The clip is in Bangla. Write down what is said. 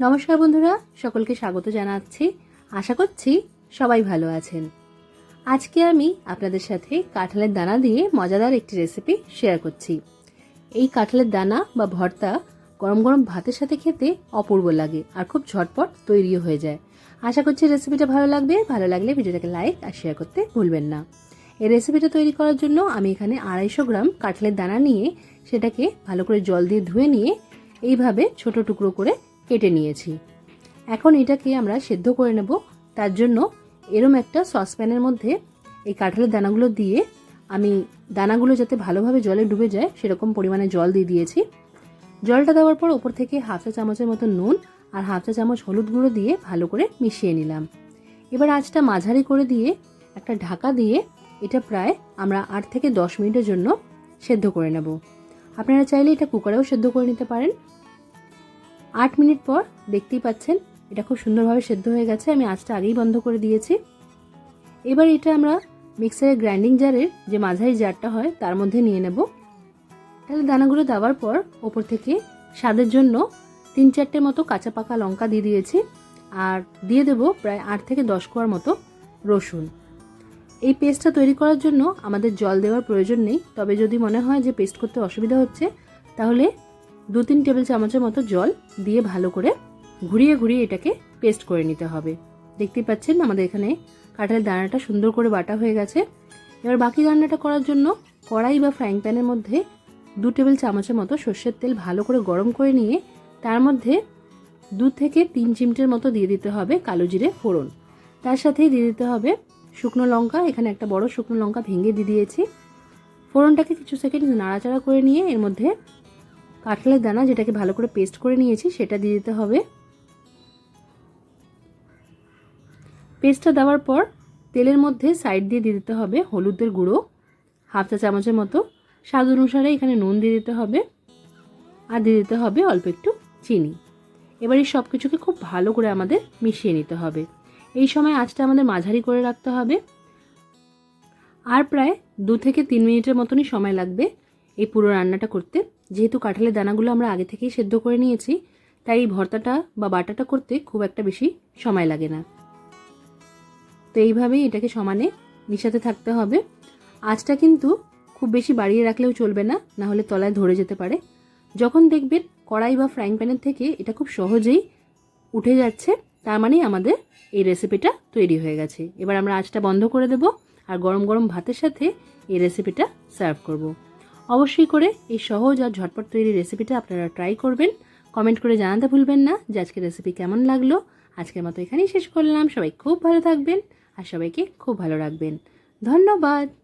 নমস্কার বন্ধুরা, সকলকে স্বাগত জানাচ্ছি। আশা করছি সবাই ভালো আছেন। আজকে আমি আপনাদের সাথে কাঁঠালের দানা দিয়ে মজাদার একটি রেসিপি শেয়ার করছি। এই কাঁঠালের দানা বা ভর্তা গরম গরম ভাতের সাথে খেতে অপূর্ব লাগে আর খুব ঝটপট তৈরিও হয়ে যায়। আশা করছি রেসিপিটা ভালো লাগবে। ভালো লাগলে ভিডিওটাকে লাইক আর শেয়ার করতে ভুলবেন না। এই রেসিপিটা তৈরি করার জন্য আমি এখানে আড়াইশো গ্রাম কাঁঠালের দানা নিয়ে সেটাকে ভালো করে জল দিয়ে ধুয়ে নিয়ে এইভাবে ছোট টুকরো করে কেটে নিয়েছি। এখন এটাকে আমরা সেদ্ধ করে নেব। তার জন্য এরম একটা সসপ্যানের মধ্যে এই কাঁঠালের দানাগুলো দিয়ে আমি দানাগুলো যাতে ভালোভাবে জলে ডুবে যায়, সেরকম পরিমাণে জল দিয়ে দিয়েছি। জলটা দেওয়ার পর ওপর থেকে হাফ চা চামচের মতো নুন আর হাফ চা চামচ হলুদ গুঁড়ো দিয়ে ভালো করে মিশিয়ে নিলাম। এবার আঁচটা মাঝারি করে দিয়ে একটা ঢাকা দিয়ে এটা প্রায় আমরা আট থেকে দশ মিনিটের জন্য সেদ্ধ করে নেব। আপনারা চাইলে এটা কুকারেও সেদ্ধ করে নিতে পারেন। আট মিনিট পর দেখতেই পাচ্ছেন এটা খুব সুন্দরভাবে সেদ্ধ হয়ে গেছে। আমি আঁচটা আগেই বন্ধ করে দিয়েছি। এবার এটা আমরা মিক্সারের গ্রাইন্ডিং জারের যে মাঝারি জারটা হয় তার মধ্যে নিয়ে নেব। তাহলে দানাগুলো দেওয়ার পর ওপর থেকে স্বাদের জন্য তিন চারটে মতো কাঁচা পাকা লঙ্কা দিয়ে দিয়েছি। আর দিয়ে দেব প্রায় আট থেকে দশ কোয়ার মতো রসুন। এই পেস্টটা তৈরি করার জন্য আমাদের জল দেওয়ার প্রয়োজন নেই। তবে যদি মনে হয় যে পেস্ট করতে অসুবিধা হচ্ছে, তাহলে দু তিন টেবিল চামচের মতো জল দিয়ে ভালো করে ঘুরিয়ে ঘুরিয়ে এটাকে পেস্ট করে নিতে হবে। দেখতেই পাচ্ছেন আমাদের এখানে কাঁঠালের দানাটা সুন্দর করে বাটা হয়ে গেছে। এবার বাকি রান্নাটা করার জন্য কড়াই বা ফ্রাইং প্যানের মধ্যে দু টেবিল চামচের মতো সর্ষের তেল ভালো করে গরম করে নিয়ে তার মধ্যে দু থেকে তিন চিমটের মতো দিয়ে দিতে হবে কালো জিরে ফোড়ন। তার সাথেই দিয়ে দিতে হবে শুকনো লঙ্কা। এখানে একটা বড় শুকনো লঙ্কা ভেঙে দিয়ে দিয়েছি। ফোড়নটাকে কিছু সেকেন্ড নাড়াচাড়া করে নিয়ে এর মধ্যে কাঁঠালের দানা যেটাকে ভালো করে পেস্ট করে নিয়েছি, সেটা দিয়ে দিতে হবে। পেস্টটা দেওয়ার পর তেলের মধ্যে সাইড দিয়ে দিয়ে দিতে হবে হলুদের গুঁড়ো, হাফ চা চামচের মতো। স্বাদ অনুসারে এখানে নুন দিয়ে দিতে হবে আর দিয়ে দিতে হবে অল্প একটু চিনি। এবার এই সব কিছুকে খুব ভালো করে আমাদের মিশিয়ে নিতে হবে। এই সময় আঁচটা আমাদের মাঝারি করে রাখতে হবে। আর প্রায় দু থেকে তিন মিনিটের মতনই সময় লাগবে। এই পুরো রান্নাটা করতে। যেহেতু কাঁঠালের দানাগুলো আমরা আগে থেকেই সেদ্ধ করে নিয়েছি, তাই এই ভর্তাটা বা বাটাটা করতে খুব একটা বেশি সময় লাগে না। তো এইভাবেই এটাকে সমানে মিশাতে থাকতে হবে। আঁচটা কিন্তু খুব বেশি বাড়িয়ে রাখলেও চলবে না না হলে তলায় ধরে যেতে পারে। যখন দেখবেন কড়াই বা ফ্রাইং প্যানের থেকে এটা খুব সহজেই উঠে যাচ্ছে, তার মানেই আমাদের এই রেসিপিটা তৈরি হয়ে গেছে। এবার আমরা আঁচটা বন্ধ করে দেব আর গরম গরম ভাতের সাথে এই রেসিপিটা সার্ভ করব। অবশ্যই করে এই সহজ আর ঝটপট তৈরি রেসিপিটা আপনারা ট্রাই করবেন। কমেন্ট করে জানাতে ভুলবেন না যে আজকের রেসিপি কেমন লাগল। আজকের মতো এখানেই শেষ করলাম। সবাই খুব ভালো থাকবেন আর সবাইকে খুব ভালো রাখবেন। ধন্যবাদ।